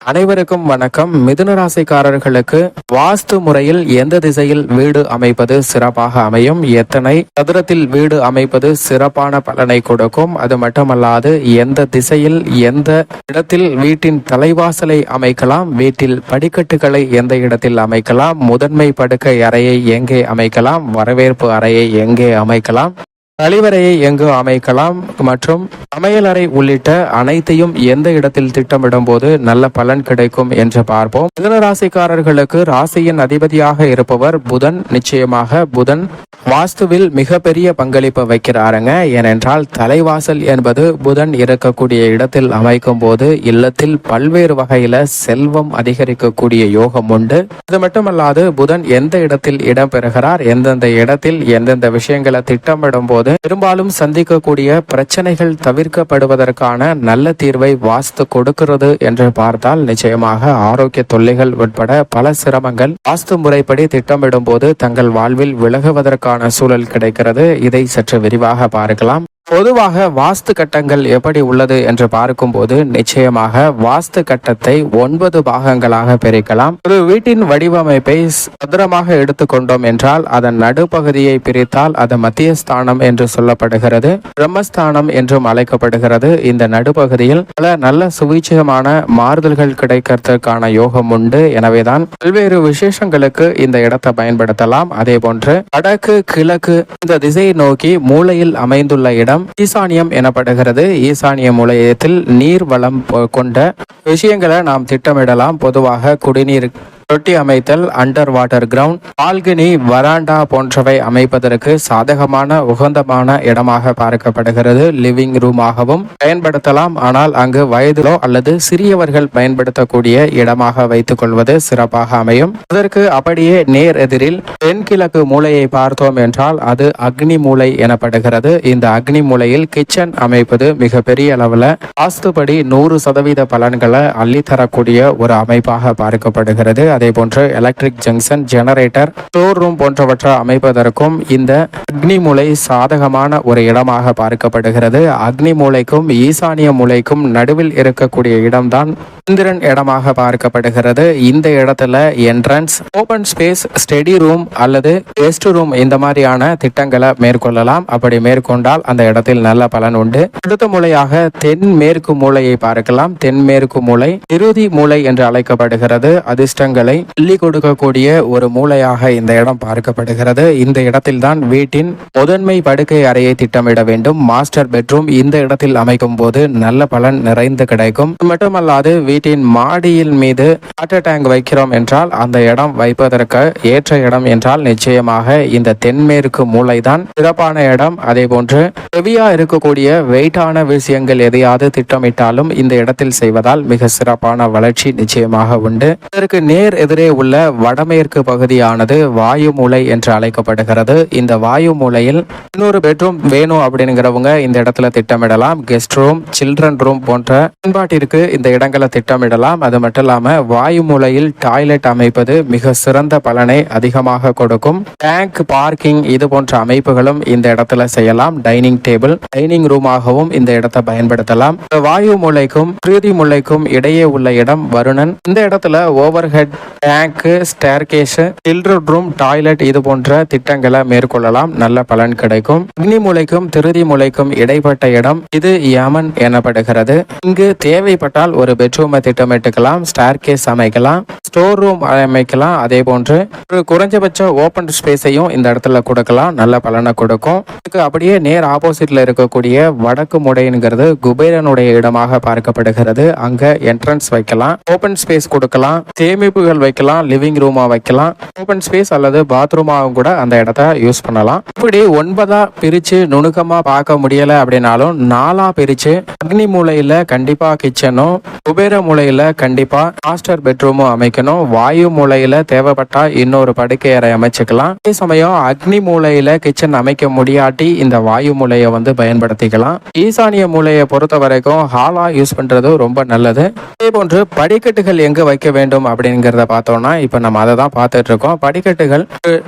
அனைவருக்கும் வணக்கம். மிதுன ராசிக்காரர்களுக்கு வாஸ்து முறையில் எந்த திசையில் வீடு அமைப்பது சிறப்பாக அமையும்? எத்தனை சதுரத்தில் வீடு அமைப்பது சிறப்பான பலனை கொடுக்கும்? அது மட்டுமல்லாது எந்த திசையில் எந்த இடத்தில் வீட்டின் தலைவாசலை அமைக்கலாம்? வீட்டில் படிக்கட்டுகளை எந்த இடத்தில் அமைக்கலாம்? முதன்மை படுக்கை அறையை எங்கே அமைக்கலாம்? வரவேற்பு அறையை எங்கே அமைக்கலாம்? கழிவறையை எங்கு அமைக்கலாம் மற்றும் சமையலறை உள்ளிட்ட அனைத்தையும் எந்த இடத்தில் திட்டமிடும் போது நல்ல பலன் கிடைக்கும் என்று பார்ப்போம். மிதன ராசிக்காரர்களுக்கு ராசியின் அதிபதியாக இருப்பவர் புதன். நிச்சயமாக புதன் வாஸ்துவில் மிகப்பெரிய பங்களிப்பு வைக்கிறாருங்க. ஏனென்றால் தலைவாசல் என்பது புதன் இருக்கக்கூடிய இடத்தில் அமைக்கும் போது இல்லத்தில் பல்வேறு வகையில செல்வம் அதிகரிக்கக்கூடிய யோகம் உண்டு. அது மட்டுமல்லாது புதன் எந்த இடத்தில் இடம்பெறுகிறார் எந்தெந்த இடத்தில் எந்தெந்த விஷயங்களை திட்டமிடும் போது பெரும்பாலும் சந்திக்கக்கூடிய பிரச்சனைகள் தவிர்க்கப்படுவதற்கான நல்ல தீர்வை வாஸ்து கொடுக்கிறது என்று பார்த்தால் நிச்சயமாக ஆரோக்கிய தொல்லைகள் உட்பட பல சிரமங்கள் வாஸ்து முறைப்படி திட்டமிடும் போது தங்கள் வாழ்வில் விலகுவதற்கான சூழல் கிடைக்கிறது. இதை சற்று விரிவாக பார்க்கலாம். பொதுவாக வாஸ்து கட்டங்கள் எப்படி உள்ளது என்று பார்க்கும்போது நிச்சயமாக வாஸ்து கட்டத்தை ஒன்பது பாகங்களாக பிரிக்கலாம். ஒரு வீட்டின் வடிவமைப்பை சதுரமாக எடுத்துக்கொண்டோம் என்றால் அதன் நடுப்பகுதியை பிரித்தால் அது மத்தியஸ்தானம் என்று சொல்லப்படுகிறது பிரம்மஸ்தானம் என்றும் அழைக்கப்படுகிறது. இந்த நடுப்பகுதியில் பல நல்ல சுவீட்சமான மாறுதல்கள் கிடைக்கிறதுக்கான யோகம் உண்டு. எனவேதான் பல்வேறு விசேஷங்களுக்கு இந்த இடத்தை பயன்படுத்தலாம். அதே போன்று வடக்கு கிழக்கு இந்த திசையை நோக்கி மூலையில் அமைந்துள்ள இடம் ஈசானியம் எனப்படுகிறது. ஈசானிய முளையத்தில் நீர் வளம் கொண்ட விஷயங்களை நாம் திட்டமிடலாம். பொதுவாக குடிநீர் தொட்டி அமைத்தல் under water ground balcony veranda போன்றவை அமைப்பதற்கு சாதகமான உகந்தமான இடமாக பார்க்கப்படுகிறது. லிவிங் ரூமாகவும் பயன்படுத்தலாம். ஆனால் அங்கு வயதிலோ அல்லது சிறியவர்கள் பயன்படுத்தக்கூடிய இடமாக வைத்துக் கொள்வது சிறப்பாக அமையும். அதற்கு அப்படியே நேர் எதிரில் தென்கிழக்கு மூலையை பார்த்தோம் என்றால் அது அக்னி மூலை எனப்படுகிறது. இந்த அக்னி மூலையில் கிச்சன் அமைப்பது மிக பெரிய அளவில் வாஸ்துபடி நூறு சதவீத பலன்களை அள்ளித்தரக்கூடிய ஒரு அமைப்பாக பார்க்கப்படுகிறது. அதே போன்று electric junction generator store room போன்றவற்றை அமைப்பதற்கும் இந்த அக்னி மூலை சாதகமான ஒரு இடமாக பார்க்கப்படுகிறது. அக்னி மூலைக்கும் ஈசானிய மூலைக்கும் நடுவில் இருக்கக்கூடிய இடம்தான் இந்திரன் இடமாக பார்க்கப்படுகிறது. இந்த இடத்துல entrance open space study room அல்லது கெஸ்ட் ரூம் இந்த மாதிரியான திட்டங்களை மேற்கொள்ளலாம். அப்படி மேற்கொண்டால் அந்த இடத்தில் நல்ல பலன் உண்டு. அடுத்த மூலையாக தென்மேற்கு மூலையை பார்க்கலாம். தென்மேற்கு மூலை இறுதி மூலை என்று அழைக்கப்படுகிறது. அதிர்ஷ்டங்கள் அள்ளி கொடுக்கக்கூடிய ஒரு மூளையாக இந்த இடம் பார்க்கப்படுகிறது. இந்த இடத்தில்தான் வீட்டின் முதன்மை படுக்கை அறையை திட்டமிட வேண்டும். மாஸ்டர் பெட்ரூம் இந்த இடத்தில் அமைக்கும் போது நல்ல பலன் நிறைந்து கிடைக்கும். மட்டுமல்லாது வீட்டின் மாடியில் மீது வாட்டர் டேங்க் வைக்கிறோம் என்றால் அந்த இடம் வைப்பதற்கு ஏற்ற இடம் என்றால் நிச்சயமாக இந்த தென்மேற்கு மூளைதான் சிறப்பான இடம். அதே போன்று ஹெவியா இருக்கக்கூடிய வெயிட்டான விஷயங்கள் எதையாவது திட்டமிட்டாலும் இந்த இடத்தில் செய்வதால் மிக சிறப்பான வளர்ச்சி நிச்சயமாக உண்டு. இதற்கு நேர் எதிரே உள்ள வடமேற்கு பகுதியானது வாயு மூலை என்று அழைக்கப்படுகிறது. இந்த வாயு மூலையில் இன்னொரு பெட்ரூம் வேணும் அப்படிங்கிறவங்க இந்த இடத்துல திட்டமிடலாம். கெஸ்ட் ரூம் சில்ட்ரன் ரூம் போன்ற பயன்பாட்டிற்கு இந்த இடங்களை திட்டமிடலாம். அது மட்டும் இல்லாமல் வாயு மூலையில் டாய்லெட் அமைப்பது மிக சிறந்த பலனை அதிகமாக கொடுக்கும். டேங்க் பார்க்கிங் இது போன்ற அமைப்புகளும் இந்த இடத்துல செய்யலாம். டைனிங் டேபிள் டைனிங் ரூமாகவும் இந்த இடத்தை பயன்படுத்தலாம். இந்த வாயு மூலைக்கும் பிரீதி மூலைக்கும் இடையே உள்ள இடம் வருணன். இந்த இடத்துல overhead tank staircase children room toilet இது போன்ற திட்டங்களை மேற்கொள்ளலாம். நல்ல பலன் கிடைக்கும். அக்னி மூளைக்கும் திருதி மூளைக்கும் இடைப்பட்ட இடம் இது யமன் எனப்படுகிறது. இங்கு தேவைப்பட்டால் ஒரு பெட்ரூமை திட்டமிட்டுக்கலாம் ஸ்டேர்கேஸ் அமைக்கலாம் ஸ்டோர் ரூம் அமைக்கலாம். அதே போன்று ஒரு குறைஞ்சபட்ச ஓப்பன் ஸ்பேஸையும் இந்த இடத்துல கொடுக்கலாம். நல்ல பலனை கொடுக்கும். இதுக்கு அப்படியே நேர் ஆப்போசிட்ல இருக்கக்கூடிய வடக்கு முடைங்கிறது குபேரனுடைய இடமாக பார்க்கப்படுகிறது. அங்க என்ட்ரன்ஸ் வைக்கலாம். ஓப்பன் ஸ்பேஸ் கொடுக்கலாம். சேமிப்புகள் வைக்கலாம் லிவிங் ரூமாக வைக்கலாம். ஓப்பன் ஸ்பேஸ் அல்லது பாத்ரூமாகவும் கூட அந்த இடத்த யூஸ் பண்ணலாம். இப்படி ஒன்பதா பிரிச்சு நுணுக்கமா பார்க்க முடியல அப்படின்னாலும் நாலா பிரிச்சு அக்னி மூலையில கண்டிப்பா கிச்சனும் குபேர மூலையில கண்டிப்பா மாஸ்டர் பெட்ரூமும் அமைக்கணும். வாயு மூலையில தேவைப்பட்டா இன்னொரு படுக்கை அறை அமைச்சுக்கலாம். அதே சமயம் அக்னி மூலையில் கிச்சன் அமைக்க முடியாட்டி இந்த வாயு மூலையை வந்து பயன்படுத்திக்கலாம். ஈசானிய மூலையை பொறுத்த வரைக்கும் ஹாலா யூஸ் பண்ணுறது ரொம்ப நல்லது. அதே போன்று படிக்கட்டுகள் எங்கு வைக்க வேண்டும் அப்படிங்கிறத பார்த்தோம்னா இப்போ நம்ம அதை தான் பார்த்துட்டு இருக்கோம். படிக்கட்டுகள்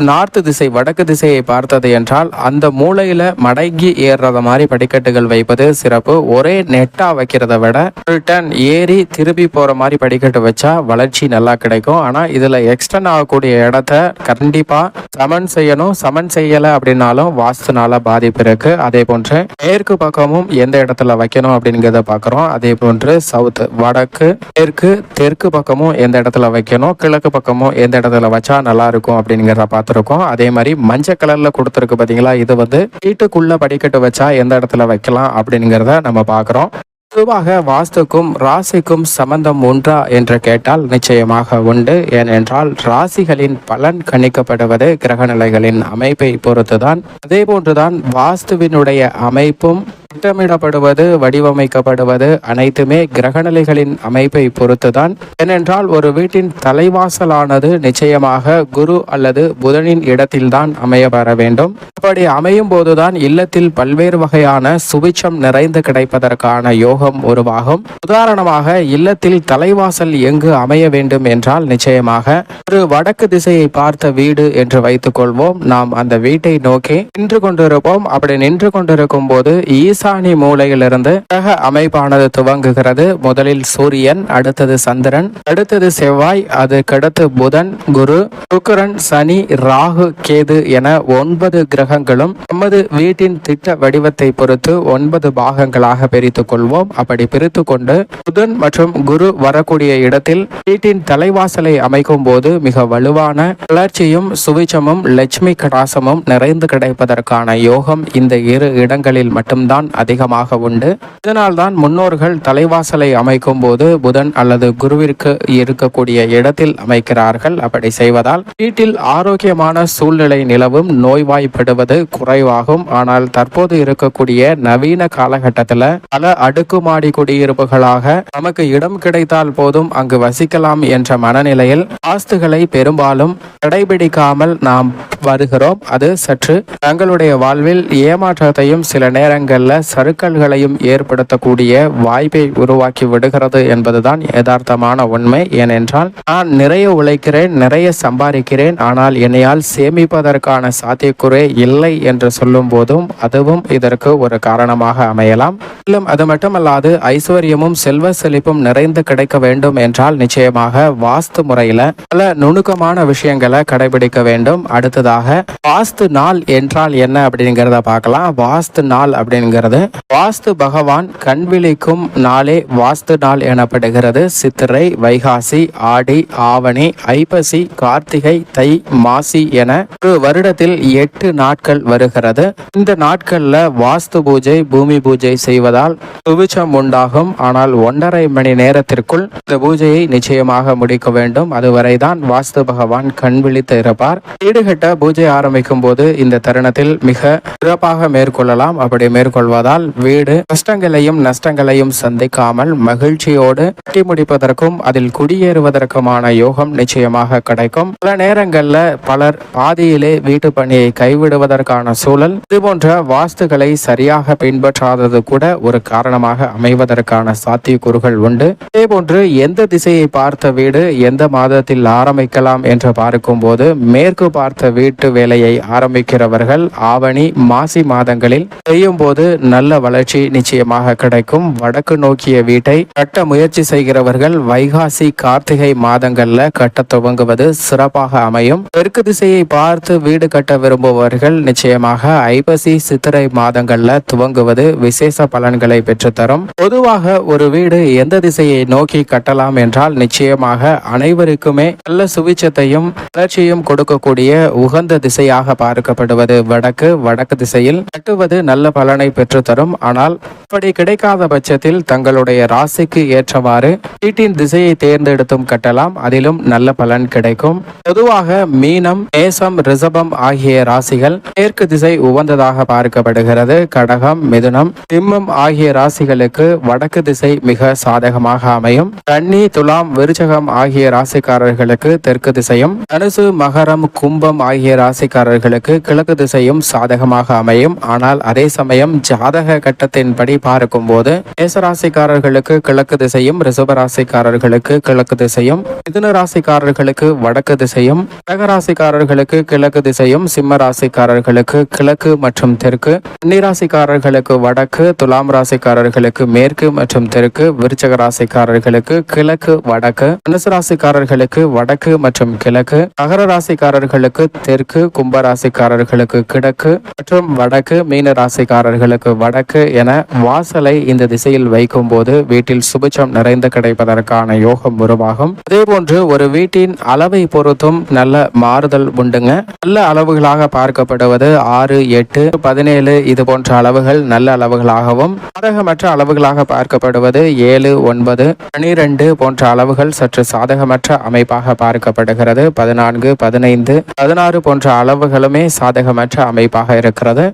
நார்த்து திசை வடக்கு திசையை பார்த்தது என்றால் அந்த மூளையில மடங்கி ஏறுறத மாதிரி படிக்கட்டுகள் வைப்பது சிறப்பு. ஒரே நெட்டா வைக்கிறத விட ரிட்டர்ன் ஏறி திருப்பி போற மாதிரி படிக்கட்டு வச்சா வளர்ச்சி நல்லா கிடைக்கும். ஆனா இதுல எக்ஸ்டர்ன் ஆகக்கூடிய இடத்த கண்டிப்பா சமன் செய்யணும். சமன் செய்யல அப்படின்னாலும் வாஸ்துனால பாதிப்பு இருக்கு. அதே போன்று மேற்கு பக்கமும் எந்த இடத்துல வைக்கணும் அப்படிங்கிறத பார்க்குறோம். அதே போன்று சவுத் வடக்கு மேற்கு தெற்கு பக்கமும் எந்த இடத்துல வைக்கணும் கிழக்கு பக்கமும் எந்த இடத்துல வச்சா நல்லா இருக்கும் அப்படிங்கிறத பார்த்துருக்கோம். அதே மாதிரி மஞ்சள் கலரில் கொடுத்துருக்கு பார்த்தீங்களா இது வந்து வீட்டுக்குள்ள படிக்கட்டு வச்சா எந்த இடத்துல வைக்கலாம் அப்படிங்கிறத நம்ம பார்க்குறோம். பொதுவாக வாஸ்துக்கும் ராசிக்கும் சம்பந்தம் உண்டா என்று கேட்டால் நிச்சயமாக உண்டு. ஏனென்றால் ராசிகளின் பலன் கணிக்கப்படுவது கிரகநிலைகளின் அமைப்பை பொறுத்துதான். அதே போன்றுதான் வாஸ்துவினுடைய அமைப்பும் திட்டமிடப்படுவது வடிவமைக்கப்படுவது அனைத்துமே கிரகநிலைகளின் அமைப்பை பொறுத்துதான். ஏனென்றால் ஒரு வீட்டின் தலைவாசலானது நிச்சயமாக குரு அல்லது புதனின் இடத்தில்தான் அமைய பெற வேண்டும். அப்படி அமையும் போதுதான் இல்லத்தில் பல்வேறு வகையான சுபிச்சம் நிறைந்து கிடைப்பதற்கான யோகம் உருவாகும். உதாரணமாக இல்லத்தில் தலைவாசல் எங்கு அமைய வேண்டும் என்றால் நிச்சயமாக ஒரு வடக்கு திசையை பார்த்த வீடு என்று வைத்துக் கொள்வோம் நாம் அந்த வீட்டை நோக்கி நின்று கொண்டிருப்போம். அப்படி நின்று கொண்டிருக்கும் போது ஈசானி மூலையிலிருந்து கிரக அமைப்பானது துவங்குகிறது. முதலில் சூரியன் அடுத்தது சந்திரன் அடுத்தது செவ்வாய் அதுக்கடுத்து புதன் குரு சுக்கரன் சனி ராகு கேது என ஒன்பது கிரகங்களும் நமது வீட்டின் திட்ட வடிவத்தை பொறுத்து ஒன்பது பாகங்களாக பிரித்துக் கொள்வோம். அப்படி பிரித்து கொண்டு புதன் மற்றும் குரு வரக்கூடிய இடத்தில் வீட்டின் தலைவாசலை அமைக்கும் போது மிக வலுவான வளர்ச்சியும் சுவிச்சமும் லட்சுமி கடாசமும் நிறைந்து கிடைப்பதற்கான யோகம் இந்த இரு இடங்களில் மட்டும்தான் அதிகமாக உண்டு. இதனால்தான் முன்னோர்கள் தலைவாசலை அமைக்கும் போது புதன் அல்லது குருவிற்கு இருக்கக்கூடிய இடத்தில் அமைக்கிறார்கள். அப்படி செய்வதால் வீட்டில் ஆரோக்கியமான சூழ்நிலை நிலவும் நோய்வாய்ப்படுவது குறைவாகும். ஆனால் தற்போது இருக்கக்கூடிய நவீன காலகட்டத்தில் பல அடுக்குமாடி குடியிருப்புகளாக நமக்கு இடம் கிடைத்தால் போதும் அங்கு வசிக்கலாம் என்ற மனநிலையில் ஆஸ்துகளை பெரும்பாலும் கடைபிடிக்காமல் நாம் வருகிறோம். அது சற்று தங்களுடைய வாழ்வில் ஏமாற்றத்தையும் சில நேரங்களில் சறுக்கல்களையும் ஏற்படுத்தக்கூடிய வாய்ப்பை உருவாக்கி விடுகிறது என்பதுதான் யதார்த்தமான உண்மை. ஏனென்றால் நான் நிறைய உழைக்கிறேன் நிறைய சம்பாதிக்கிறேன் ஆனால் என்னையால் சேமிப்பதற்கான சாத்தியக்குறை இல்லை என்று சொல்லும் போதும் அதுவும் இதற்கு ஒரு காரணமாக அமையலாம். மேலும் அது மட்டுமல்லாது ஐஸ்வர்யமும் செல்வ செழிப்பும் நிறைந்து கிடைக்க வேண்டும் என்றால் நிச்சயமாக வாஸ்து முறையில பல நுணுக்கமான விஷயங்களை கடைபிடிக்க வேண்டும். அடுத்ததாக வாஸ்து நாள் என்றால் என்ன அப்படிங்கிறத பார்க்கலாம். வாஸ்து நாள் அப்படிங்கிறது வாஸ்து பகவான் கண் விழிக்கும் நாளே வாஸ்து நாள் எனப்படுகிறது. சித்திரை வைகாசி ஆடி ஆவணி ஐப்பசி கார்த்திகை தை மாசி என ஒரு வருடத்தில் எட்டு நாட்கள் வருகிறது. இந்த நாட்கள்ல வாஸ்து பூஜை பூமி பூஜை செய்வதால் சுபிச்சம் உண்டாகும். ஆனால் ஒன்றரை மணி நேரத்திற்குள் இந்த பூஜையை நிச்சயமாக முடிக்க வேண்டும். அதுவரைதான் வாஸ்து பகவான் கண் விழித்து இருப்பார். வீடுகட்ட பூஜை ஆரம்பிக்கும் போது இந்த தருணத்தில் மிக சிறப்பாக மேற்கொள்ளலாம். அப்படி மேற்கொள்வார். மேற்கொள்வதால் வீடு கஷ்டங்களையும் நஷ்டங்களையும் சந்திக்காமல் மகிழ்ச்சியோடு கட்டி முடிப்பதற்கும் அதில் குடியேறுவதற்குமான யோகம் நிச்சயமாக கிடைக்கும். பல நேரங்களில் பலர் பாதியிலே வீட்டு பணியை கைவிடுவதற்கான சூழல் இதுபோன்ற வாஸ்துகளை சரியாக பின்பற்றாதது கூட ஒரு காரணமாக அமைவதற்கான சாத்தியக்கூறுகள் உண்டு. இதேபோன்று எந்த திசையை பார்த்த வீடு எந்த மாதத்தில் ஆரம்பிக்கலாம் என்று பார்க்கும்போது மேற்கு பார்த்த வீட்டு வேலையை ஆரம்பிக்கிறவர்கள் ஆவணி மாசி மாதங்களில் செய்யும் போது நல்ல வளர்ச்சி நிச்சயமாக கிடைக்கும். வடக்கு நோக்கிய வீட்டை கட்ட முயற்சி செய்கிறவர்கள் வைகாசி கார்த்திகை மாதங்கள்ல கட்ட துவங்குவது சிறப்பாக அமையும். தெற்கு திசையை பார்த்து வீடு கட்ட விரும்புபவர்கள் நிச்சயமாக ஐப்பசி சித்திரை மாதங்கள்ல துவங்குவது விசேஷ பலன்களை பெற்றுத்தரும். பொதுவாக ஒரு வீடு எந்த திசையை நோக்கி கட்டலாம் என்றால் நிச்சயமாக அனைவருக்குமே நல்ல சுவிச்சத்தையும் வளர்ச்சியும் கொடுக்கக்கூடிய உகந்த திசையாக பார்க்கப்படுவது வடக்கு வடக்கு திசையில். கட்டுவது நல்ல பலனை பெற்று பெற்றுத்தரும் ஆனால் அப்படி கிடைக்காத பட்சத்தில் தங்களுடைய ராசிக்கு ஏற்றவாறு வீட்டின் திசையை தேர்ந்தெடுத்தும் கட்டலாம். அதிலும் நல்ல பலன் கிடைக்கும். பொதுவாக மீனம் நேசம் ரிசபம் ஆகிய ராசிகள் மேற்கு திசை உகந்ததாக பார்க்கப்படுகிறது. கடகம் மிதுனம் சிம்மம் ஆகிய ராசிகளுக்கு வடக்கு திசை மிக சாதகமாக அமையும். கன்னி துலாம் விருச்சகம் ஆகிய ராசிக்காரர்களுக்கு தெற்கு திசையும் தனுசு மகரம் கும்பம் ஆகிய ராசிக்காரர்களுக்கு கிழக்கு திசையும் சாதகமாக அமையும். ஆனால் அதே சமயம் ஜா சாதக கட்டத்தின்படி பார்க்கும்போது மேசராசிக்காரர்களுக்கு கிழக்கு திசையும் ரிசபராசிக்காரர்களுக்கு கிழக்கு திசையும் மிதுன ராசிக்காரர்களுக்கு வடக்கு திசையும் கடகராசிக்காரர்களுக்கு கிழக்கு திசையும் சிம்ம ராசிக்காரர்களுக்கு கிழக்கு மற்றும் தெற்கு கன்னிராசிக்காரர்களுக்கு வடக்கு துலாம் ராசிக்காரர்களுக்கு மேற்கு மற்றும் தெற்கு விருச்சக ராசிக்காரர்களுக்கு கிழக்கு வடக்கு தனுசு ராசிக்காரர்களுக்கு வடக்கு மற்றும் கிழக்கு மகர ராசிக்காரர்களுக்கு தெற்கு கும்ப ராசிக்காரர்களுக்கு கிழக்கு மற்றும் வடக்கு மீன ராசிக்காரர்களுக்கு வடக்கு என வாசலை இந்த திசையில் வைக்கும் போது வீட்டில் சுபிச்சம் நிறைந்து கிடைப்பதற்கான யோகம் உருவாகும். அதே போன்று ஒரு வீட்டின் அளவை பொறுத்தும் நல்ல மாறுதல் உண்டுங்க. நல்ல அளவுகளாக பார்க்கப்படுவது ஆறு எட்டு பதினேழு இது போன்ற அளவுகள் நல்ல அளவுகளாகவும் சாதகமற்ற அளவுகளாக பார்க்கப்படுவது ஏழு ஒன்பது பனிரெண்டு போன்ற அளவுகள் சற்று சாதகமற்ற அமைப்பாக பார்க்கப்படுகிறது. பதினான்கு பதினைந்து பதினாறு போன்ற அளவுகளுமே சாதகமற்ற அமைப்பாக இருக்கிறது.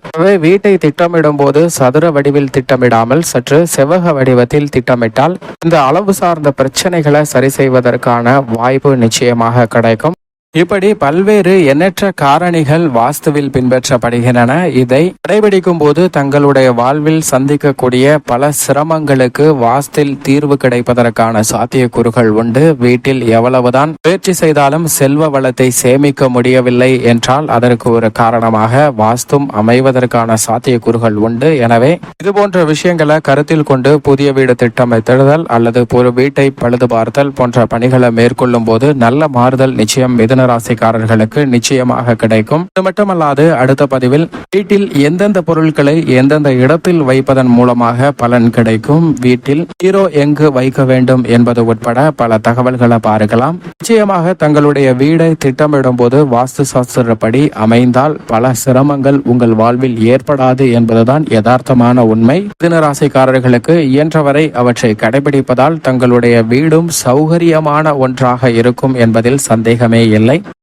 வீட்டை திட்டமிடும் போது சதுர வடிவில் திட்டமிடாமல் சற்று செவ்வக வடிவத்தில் திட்டமிட்டால் இந்த அளவு சார்ந்த பிரச்சனைகளை சரி செய்வதற்கான வாய்ப்பு நிச்சயமாக கிடைக்கும். இப்படி பல்வேறு எண்ணற்ற காரணிகள் வாஸ்துவில் பின்பற்றப்படுகின்றன. இதை கடைபிடிக்கும் போது தங்களுடைய வாழ்வில் சந்திக்கக்கூடிய பல சிரமங்களுக்கு வாஸ்தில் தீர்வு கிடைப்பதற்கான சாத்தியக்கூறுகள் உண்டு. வீட்டில் எவ்வளவுதான் முயற்சி செய்தாலும் செல்வ வளத்தை சேமிக்க முடியவில்லை என்றால் அதற்கு ஒரு காரணமாக வாஸ்தும் அமைவதற்கான சாத்தியக்கூறுகள் உண்டு. எனவே இது போன்ற விஷயங்களை கருத்தில் கொண்டு புதிய வீடு திட்டமிட்டுதல் அல்லது ஒரு வீட்டை பழுது பார்த்தல் போன்ற பணிகளை மேற்கொள்ளும் போது நல்ல மாறுதல் நிச்சயம் இதன ராசிக்காரர்களுக்கு நிச்சயமாக கிடைக்கும். இது மட்டுமல்லாது அடுத்த பதிவில் வீட்டில் எந்தெந்த பொருட்களை எந்தெந்த இடத்தில் வைப்பதன் மூலமாக பலன் கிடைக்கும். வீட்டில் ஹீரோ எங்கு வைக்க வேண்டும் என்பது உட்பட பல தகவல்களை பார்க்கலாம். நிச்சயமாக தங்களுடைய வீடை திட்டமிடும் போது வாஸ்து சாஸ்திரப்படி அமைந்தால் பல சிரமங்கள் உங்கள் வாழ்வில் ஏற்படாது என்பதுதான் யதார்த்தமான உண்மை. மிதுன ராசிக்காரர்களுக்கு இயன்றவரை அவற்றை கடைபிடிப்பதால் தங்களுடைய வீடும் சௌகரியமான ஒன்றாக இருக்கும் என்பதில் சந்தேகமே இல்லை. line